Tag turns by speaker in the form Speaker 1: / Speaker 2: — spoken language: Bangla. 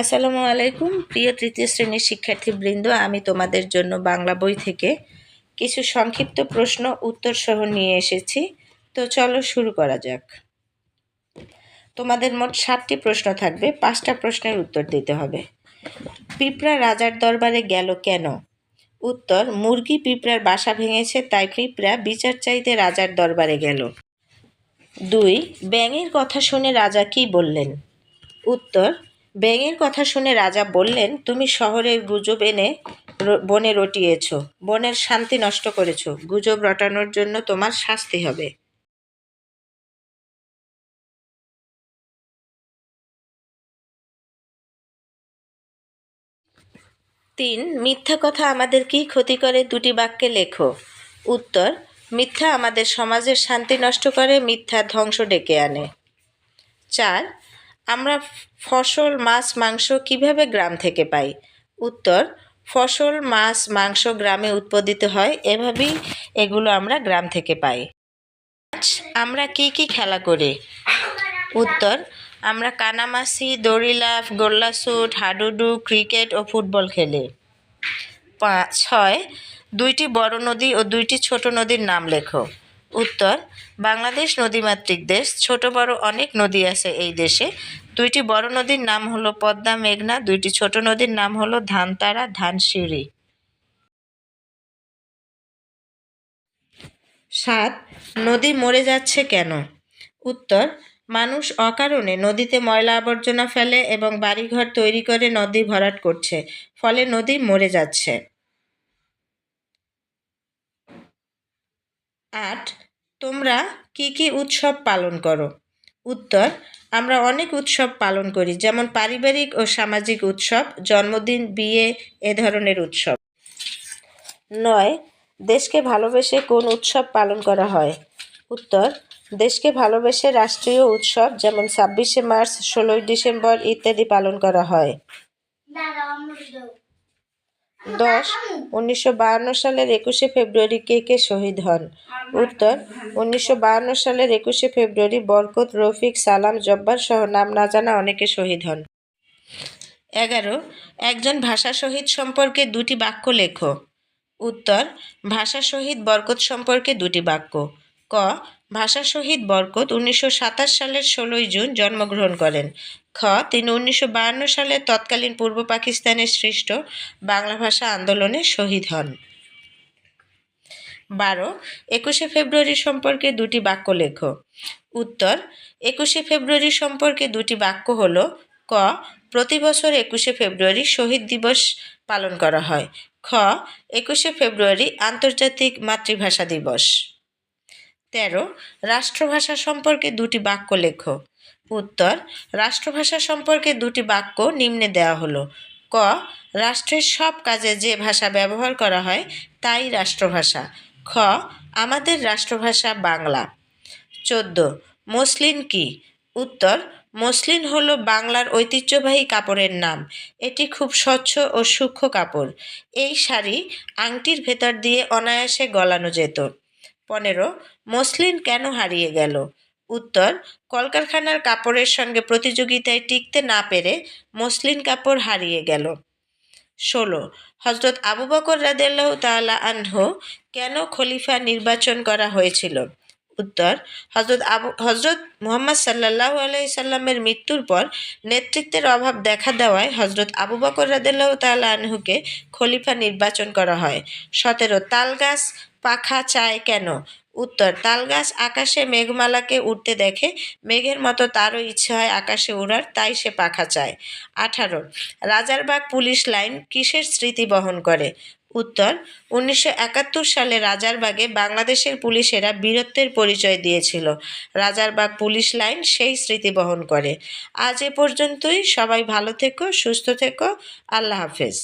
Speaker 1: আসসালামু আলাইকুম, প্রিয় তৃতীয় শ্রেণির শিক্ষার্থীবৃন্দ, আমি তোমাদের জন্য বাংলা বই থেকে কিছু সংক্ষিপ্ত প্রশ্ন উত্তর সহ নিয়ে এসেছি। তো চলো শুরু করা যাক। তোমাদের মোট সাতটি প্রশ্ন থাকবে, পাঁচটা প্রশ্নের উত্তর দিতে হবে। পিঁপড়া রাজার দরবারে গেল কেন? উত্তর, মুরগি পিঁপড়ার বাসা ভেঙেছে, তাই পিঁপড়া বিচার চাইতে রাজার দরবারে গেল। দুই, ব্যাঙের কথা শুনে রাজা কি বললেন? উত্তর ব্যাঙের কথা শুনে রাজা বললেন, তুমি শহরের গুজব এনে বনে রটিয়েছ। বনের শান্তি নষ্ট করেছ। গুজব রটানোর জন্য তোমার শাস্তি হবে। তিন, মিথ্যা কথা আমাদের কি ক্ষতি করে? দুটি বাক্যে লেখো। উত্তর, মিথ্যা আমাদের সমাজের শান্তি নষ্ট করে, মিথ্যা ধ্বংস ডেকে আনে। চার আমরা ফসল, মাছ, মাংস কীভাবে গ্রাম থেকে পাই? উত্তর, ফসল, মাছ, মাংস গ্রামে উৎপাদিত হয়, এভাবেই এগুলো আমরা গ্রাম থেকে পাই। আমরা কি কি খেলা করি? উত্তর, আমরা কানামাসি দড়িলাফ গোল্লাসুট হাডুডু, ক্রিকেট ও ফুটবল খেলি। পাঁচ ছয়, দুইটি বড় নদী ও দুইটি ছোট নদীর নাম লেখো। উত্তর, বাংলাদেশ নদীমাতৃক দেশ। ছোট বড় অনেক নদী আছে এই দেশে। দুইটি বড় নদীর নাম হলো পদ্মা মেঘনা, দুইটি ছোট নদীর নাম হলো ধানতারা, ধানসিঁড়ি। সাত, নদী মরে যাচ্ছে কেন? উত্তর, মানুষ অকারণে নদীতে ময়লা আবর্জনা ফেলে এবং বাড়িঘর তৈরি করে নদী ভরাট করছে, ফলে নদী মরে যাচ্ছে। আট, তোমরা কি কি উৎসব পালন করো? উত্তর, আমরা অনেক উৎসব পালন করি, যেমন পারিবারিক ও সামাজিক উৎসব, জন্মদিন, বিয়ে, এ ধরনের উৎসব। নয়, দেশকে ভালোবেসে কোন উৎসব পালন করা হয়? উত্তর, দেশকে ভালোবেসে রাষ্ট্রীয় উৎসব, যেমন ছাব্বিশে মার্চ, ষোলোই ডিসেম্বর ইত্যাদি পালন করা হয়। দশ, উনিশশো সালের একুশে ফেব্রুয়ারি কে কে শহীদ হন? উত্তর, উনিশশো সালের একুশে ফেব্রুয়ারি বরকত, রফিক, সালাম, জব্বার সহ নাম না জানা অনেকে শহীদ হন। এগারো, একজন ভাষা শহীদ সম্পর্কে দুটি বাক্য লেখো। উত্তর, ভাষা শহীদ বরকত সম্পর্কে দুটি বাক্য। ক, ভাষা শহীদ বরকত উনিশশো সাতাশ সালের ষোলোই জুন জন্মগ্রহণ করেন। খ, তিনি উনিশশো সালে তৎকালীন পূর্ব পাকিস্তানের সৃষ্ট বাংলা ভাষা আন্দোলনে শহীদ হন। বারো, একুশে ফেব্রুয়ারি সম্পর্কে দুটি বাক্য লেখো। উত্তর, একুশে ফেব্রুয়ারি সম্পর্কে দুটি বাক্য হল, ক, প্রতি বছর একুশে ফেব্রুয়ারি শহীদ দিবস পালন করা হয়। খ, একুশে ফেব্রুয়ারি আন্তর্জাতিক মাতৃভাষা দিবস। তেরো, রাষ্ট্রভাষা সম্পর্কে দুটি বাক্য লেখো। উত্তর, রাষ্ট্রভাষা সম্পর্কে দুটি বাক্য নিম্নে দেওয়া হলো। ক, রাষ্ট্রের সব কাজে যে ভাষা ব্যবহার করা হয়, তাই রাষ্ট্রভাষা। খ, আমাদের রাষ্ট্রভাষা বাংলা। চোদ্দ, মসলিন কি? উত্তর, মসলিন হলো বাংলার ঐতিহ্যবাহী কাপড়ের নাম। এটি খুব স্বচ্ছ ও সূক্ষ্ম কাপড়। এই শাড়ি আংটির ভেতর দিয়ে অনায়াসে গলানো যেত। পনেরো, মসলিন কেন হারিয়ে গেল? উত্তর, কলকারখানার কাপড়ের সঙ্গে প্রতিযোগিতায় টিকতে না পেরে মসলিন কাপড় হারিয়ে গেল। ষোলো হজরত আবু বকর রাদেল্লাহ তাআলা আনহু কেন খলিফা নির্বাচন করা হয়েছিল? উত্তর হজরত আবু হজরত মুহাম্মদ সাল্লাহ আলাইসাল্লামের মৃত্যুর পর নেতৃত্বের অভাব দেখা দেওয়ায় হজরত আবু বকর রাদেল্লাহ তাআলা আনহুকে খলিফা নির্বাচন করা হয়। সতেরো, তালগাছ পাখা চায় কেন? উত্তর, তালগাছ আকাশে মেঘমালাকে উঠতে দেখে মেঘের মতো তারও ইচ্ছে হয় আকাশে উড়ার, তাই সে পাখা চায়। আঠারো, রাজারবাগ পুলিশ লাইন কিসের স্মৃতি বহন করে? উত্তর, উনিশশো একাত্তর সালে রাজারবাগে বাংলাদেশের পুলিশেরা বীরত্বের পরিচয় দিয়েছিল। রাজারবাগ পুলিশ লাইন সেই স্মৃতি বহন করে। আজ এ পর্যন্তই, সবাই ভালো থেকো, সুস্থ থেকো, আল্লাহ হাফেজ।